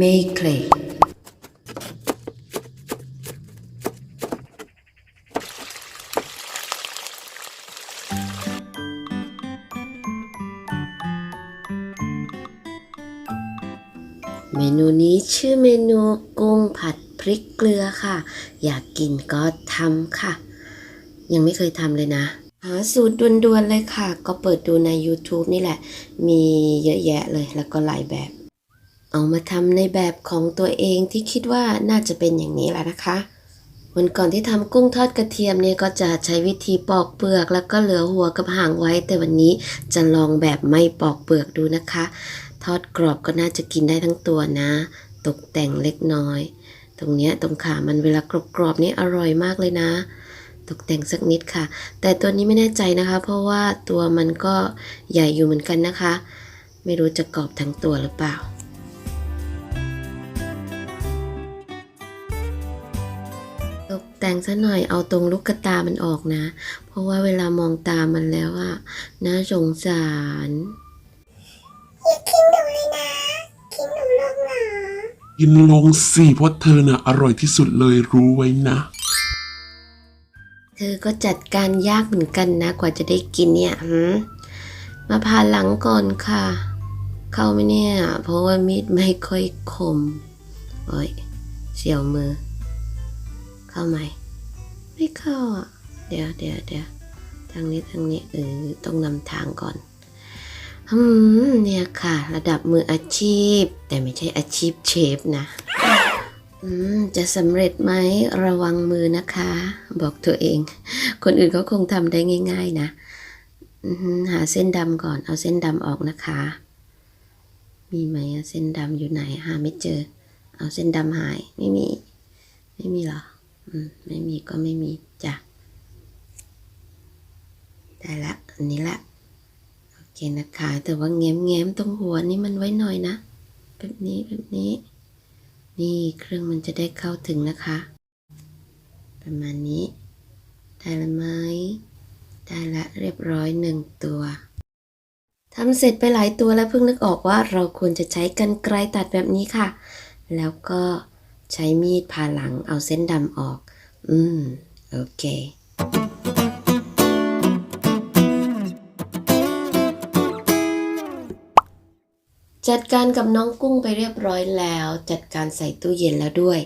Make clay เมนูนี้ชื่อเมนูกุ้งผัดพริกเกลือค่ะ อยากกินก็ทำค่ะ ยังไม่เคยทำเลยนะ หาสูตรด่วนๆเลยค่ะ ก็เปิดดูใน YouTube นี่แหละ มีเยอะแยะเลยแล้วก็หลายแบบ เอามาทำในแบบของตัวเองที่คิดว่าน่าจะเป็นอย่างนี้แหละนะคะ วันก่อนที่ทำกุ้งทอดกระเทียมเนี่ยก็จะใช้วิธีปอกเปลือก แล้วก็เหลือหัวกับหางไว้ แต่วันนี้จะลองแบบไม่ปอกเปลือกดูนะคะ ทอดกรอบก็น่าจะกินได้ทั้งตัวนะ ตกแต่งเล็กน้อย ตรงเนี้ยตรงขามันเวลากรอบๆนี่อร่อยมากเลยนะ ตกแต่งสักนิดค่ะ แต่ตัวนี้ไม่แน่ใจนะคะ เพราะว่าตัวมันก็ใหญ่อยู่เหมือนกันนะคะ ไม่รู้จะกรอบทั้งตัวหรือเปล่าตกแต่งซะหน่อยเอาตรงลูกกระตามันออกนะ เพราะว่าเวลามองตามันแล้วอะน่าสงสารอย่ากินหนูเลยนะ กินหนูลงเหรอกินลงสิเพราะเธอน่ะอร่อยที่สุดเลยรู้ไว้นะเธอก็จัดการยากเหมือนกันนะ กว่าจะได้กินเนี่ยมมาพาหลังก่อนค่ะ เข้าไหมเนี่ย เพราะว่ามีดไม่ค่อยคมโอ้ยเสียวมือ เข้าไหม ไม่เข้าอะ เดี๋ยวเดี๋ยวเดี๋ยวทางนี้ทางนี้เออต้องนำทางก่อนอืมเนี่ยค่ะ ระดับมืออาชีพ แต่ไม่ใช่อาชีพเชฟนะ จะสำเร็จไหมระวังมือนะคะ บอกตัวเอง คนอื่นเขาคงทำได้ง่าย ๆ นะหาเส้นดำก่อน เอาเส้นดำออกนะคะ มีไหมเส้นดำอยู่ไหนหาไม่เจอ เอาเส้นดำหาย ไม่มี ไม่มีหรอไม่มีก็ไม่มีจ้ะได้ละ อันนี้ละ โอเคนะคะ แต่ว่าแง้มแง้มๆตรงหัวนี่มันไว้หน่อยนะ แบบนี้แบบนี้ นี่เครื่องมันจะได้เข้าถึงนะคะ ประมาณนี้ ได้ละไหมได้ละเรียบร้อยหนึ่งตัวทำเสร็จไปหลายตัวแล้วเพิ่งนึกออกว่าเราควรจะใช้กันไกรตัดแบบนี้ค่ะ แล้วก็ใช้มีดผ่าหลังเอาเส้นดำออก อืม โอเค จัดการกับน้องกุ้งไปเรียบร้อยแล้ว จัดการใส่ตู้เย็นแล้วด้วย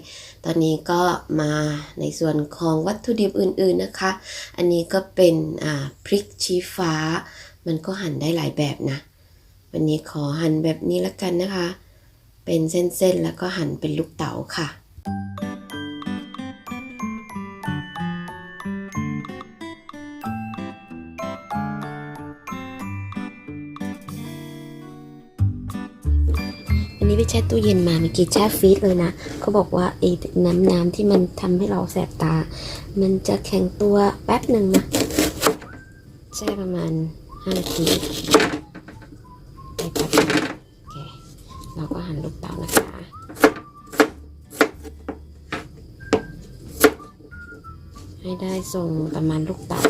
ตอนนี้ก็มาในส่วนของวัตถุดิบอื่นๆนะคะ อันนี้ก็เป็นพริกชี้ฟ้า มันก็หั่นได้หลายแบบนะ วันนี้ขอหั่นแบบนี้แล้วกันนะคะ เป็นเส้นๆแล้วก็หั่นเป็นลูกเต๋าค่ะ ไปแช่ตู้เย็นมาเมื่อกี้แช่ฟรีซเลยนะเขาบอกว่าไอ้น้ำน้ำที่มันทำให้เราแสบตา มันจะแข็งตัวแป๊บหนึ่งนะแช่ประมาณ5นาทีได้แป๊บโอเคเราก็หั่นลูกเต๋านะคะให้ได้ทรงประมาณลูกเต๋า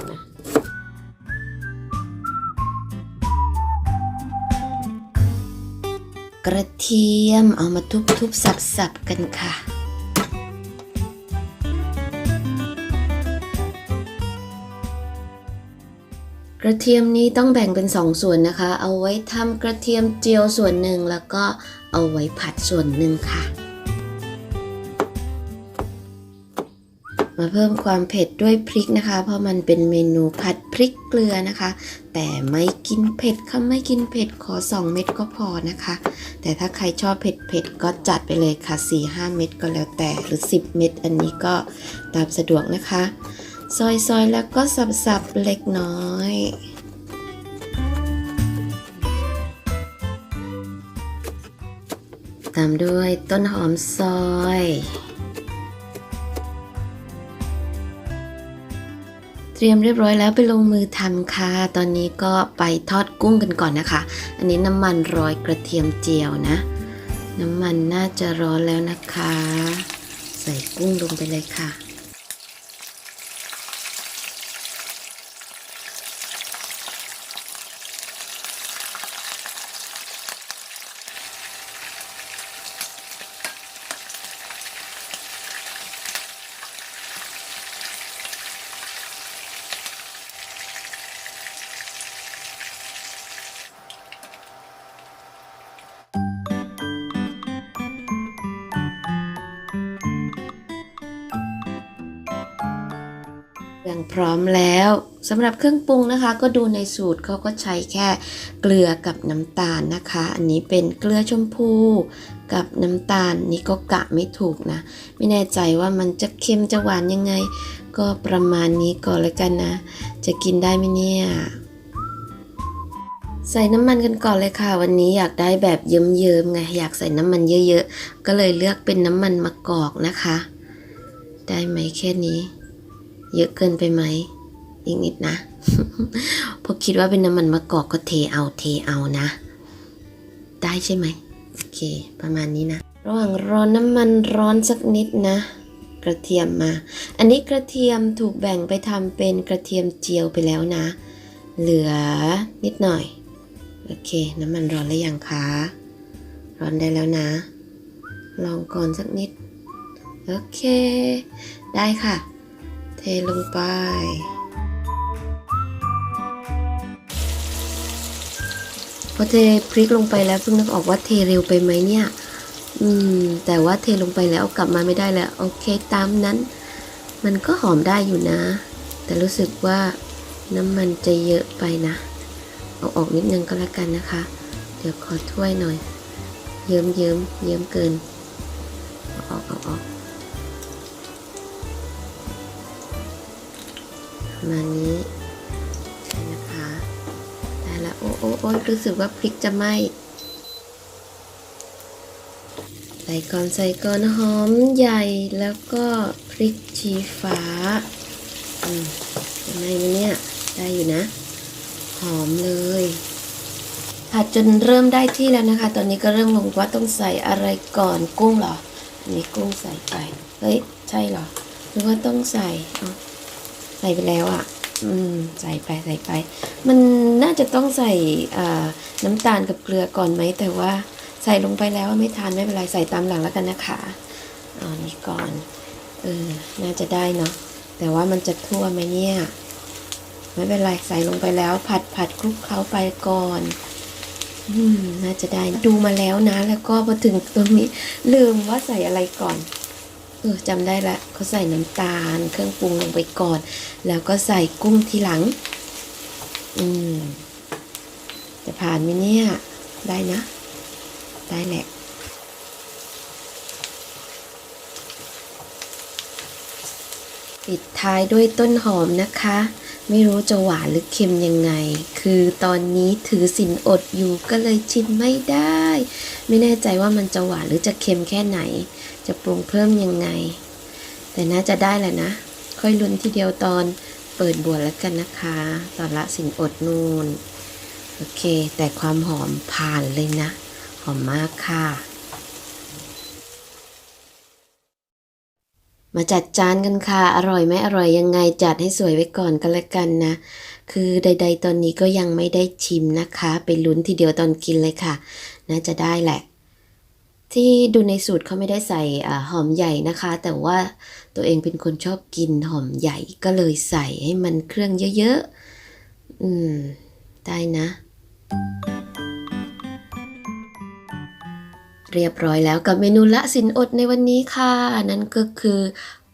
กระเทียมเอามาทุบๆสับๆกันค่ะ กระเทียมนี้ต้องแบ่งเป็นสองส่วนนะคะ เอาไว้ทำกระเทียมเจียวส่วนหนึ่งแล้วก็เอาไว้ผัดส่วนหนึ่งค่ะ มาเพิ่มความเผ็ดด้วยพริกนะคะ เพราะมันเป็นเมนูผัดพริกเกลือนะคะ แต่ไม่กินเผ็ดค่ะไม่กินเผ็ดขอ 2 เม็ดก็พอนะคะ แต่ถ้าใครชอบเผ็ดเผ็ดๆก็จัดไปเลยค่ะ 4-5 เม็ดก็แล้วแต่หรือ 10 เม็ดอันนี้ก็ตามสะดวกนะคะ ซอยๆแล้วก็สับๆเล็กน้อยตามด้วยต้นหอมซอย เตรียมเรียบร้อยแล้วไปลงมือทำค่ะ ตอนนี้ก็ไปทอดกุ้งกันก่อนนะคะ อันนี้น้ำมันรอยกระเทียมเจียวนะ น้ำมันน่าจะร้อนแล้วนะคะ ใส่กุ้งลงไปเลยค่ะ อย่างพร้อมแล้วสำหรับเครื่องปรุงนะคะ ก็ดูในสูตรเขาก็ใช้แค่เกลือกับน้ำตาลนะคะ อันนี้เป็นเกลือชมพู กับน้ำตาลนี่ก็กะไม่ถูกนะ ไม่แน่ใจว่ามันจะเค็มจะหวานยังไง ก็ประมาณนี้ก่อนเลยกันนะ จะกินได้ไหมเนี่ยใส่น้ำมันกันก่อนเลยค่ะ วันนี้อยากได้แบบเยิ้มๆไงอยากใส่น้ำมันเยอะๆก็เลยเลือกเป็นน้ำมันมะกอกนะคะ ได้ไหมแค่นี้ เยอะเกินไปไหมอีกนิดนะพอคิดว่าเป็นน้ำมันมะกอกก็เทเอาเทเอานะ ได้ใช่ไหมโอเค ประมาณนี้นะ ระหว่างรอน้ำมันร้อนสักนิดนะ กระเทียมมา อันนี้กระเทียมถูกแบ่งไปทำเป็นกระเทียมเจียวไปแล้วนะ เหลือนิดหน่อย โอเค น้ำมันร้อนแล้วยังคะร้อนได้แล้วนะ ลองก่อนสักนิด โอเค ได้ค่ะ เทลงไป พอเทพริกลงไปแล้วเพิ่งนึกออกว่าเทเร็วไปไหมเนี่ย อืม แต่ว่าเทลงไปแล้วกลับมาไม่ได้แล้ว โอเคตามนั้น มันก็หอมได้อยู่นะ แต่รู้สึกว่าน้ำมันจะเยอะไปนะ เอาออกนิดนึงก็แล้วกันนะคะ เดี๋ยวขอถ้วยหน่อย เยิ้มเยิ้มเยิ้มเกิน เอาออกเอาออก มาณนี้ใช่นะคะได้ละโอ้โอ้โอ้รู้สึกว่าพริกจะไหม้ใส่ก่อนใส่ก่อนหอมใหญ่แล้วก็พริกชี้ฟ้าอืมยังไงเนี่ยได้อยู่นะ หอมเลยผัดจนเริ่มได้ที่แล้วนะคะ ตอนนี้ก็เริ่มงงว่าต้องใส่อะไรก่อนกุ้งเหรอ อันนี้กุ้งใส่ไป เฮ้ย ใช่เหรอ หรือว่าต้องใส่อาใส่ไปแล้วอะ่ะ อืม ใส่ไปใส่ไป มันน่าจะต้องใส่น้ำตาลกับเกลือก่อนไหม แต่ว่าใส่ลงไปแล้วไม่ทานไม่เป็นไรใส่ตามหลังแล้วกันนะคะเอาอันนี้ก่อน เออ น่าจะได้เนาะ แต่ว่ามันจะทั่วไหมเนี่ย ไม่เป็นไรใส่ลงไปแล้ว ผัดผัดคลุกเคล้าไปก่อนอืมน่าจะได้ดูมาแล้วนะ แล้วก็พอถึงตรงนี้ลืมว่าใส่อะไรก่อน เออจำได้ละเขาใส่น้ำตาล เครื่องปรุงลงไปก่อน แล้วก็ใส่กุ้งทีหลัง อืม จะผ่านไหมเนี่ย ได้นะ ได้แหละปิดท้ายด้วยต้นหอมนะคะ ไม่รู้จะหวานหรือเค็มยังไง คือตอนนี้ถือสินอดอยู่ก็เลยชิมไม่ได้ ไม่แน่ใจว่ามันจะหวานหรือจะเค็มแค่ไหน จะปรุงเพิ่มยังไง แต่น่าจะได้แหละนะ ค่อยลุ้นทีเดียวตอนเปิดบวชแล้วกันนะคะ ตอนละสินอดนูนโอเค แต่ความหอมผ่านเลยนะ หอมมากค่ะ มาจัดจานกันค่ะ อร่อยไหมอร่อยยังไงจัดให้สวยไว้ก่อนก็แล้วกันนะ คือใด ๆ ตอนนี้ก็ยังไม่ได้ชิมนะคะ ไปลุ้นทีเดียวตอนกินเลยค่ะ น่าจะได้แหละ ที่ดูในสูตรเขาไม่ได้ใส่หอมใหญ่นะคะ แต่ว่าตัวเองเป็นคนชอบกินหอมใหญ่ก็เลยใส่ให้มันเครื่องเยอะๆ อืม ได้นะ เรียบร้อยแล้วกับเมนูละสินอดในวันนี้ค่ะ นั่นก็คือ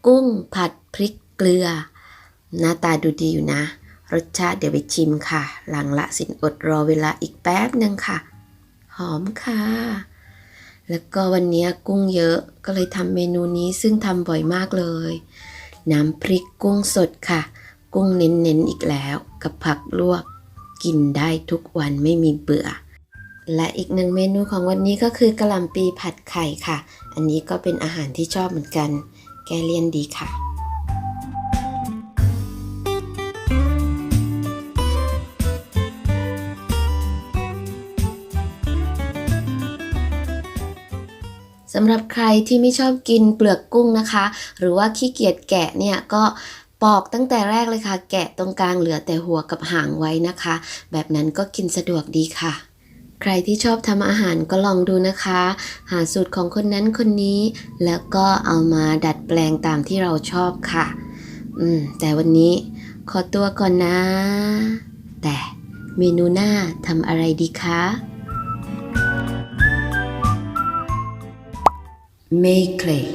กุ้งผัดพริกเกลือ หน้าตาดูดีอยู่นะ รสชาติเดี๋ยวไปชิมค่ะ หลังละสินอดรอเวลาอีกแป๊บหนึ่งค่ะ หอมค่ะ แล้วก็วันนี้กุ้งเยอะก็เลยทำเมนูนี้ซึ่งทำบ่อยมากเลย น้ำพริกกุ้งสดค่ะ กุ้งเน้นๆอีกแล้วกับผักลวก กินได้ทุกวันไม่มีเบื่อ และอีกหนึ่งเมนูของวันนี้ก็คือกะหล่ำปีผัดไข่ค่ะ อันนี้ก็เป็นอาหารที่ชอบเหมือนกัน แกเลียนดีค่ะ สำหรับใครที่ไม่ชอบกินเปลือกกุ้งนะคะ หรือว่าขี้เกียจแกะเนี่ยก็ปอกตั้งแต่แรกเลยค่ะ แกะตรงกลางเหลือแต่หัวกับหางไว้นะคะ แบบนั้นก็กินสะดวกดีค่ะ ใครที่ชอบทำอาหารก็ลองดูนะคะ หาสูตรของคนนั้นคนนี้ แล้วก็เอามาดัดแปลงตามที่เราชอบค่ะ อืม แต่วันนี้ขอตัวก่อนนะ แต่เมนูหน้าทำอะไรดีคะ Make clay.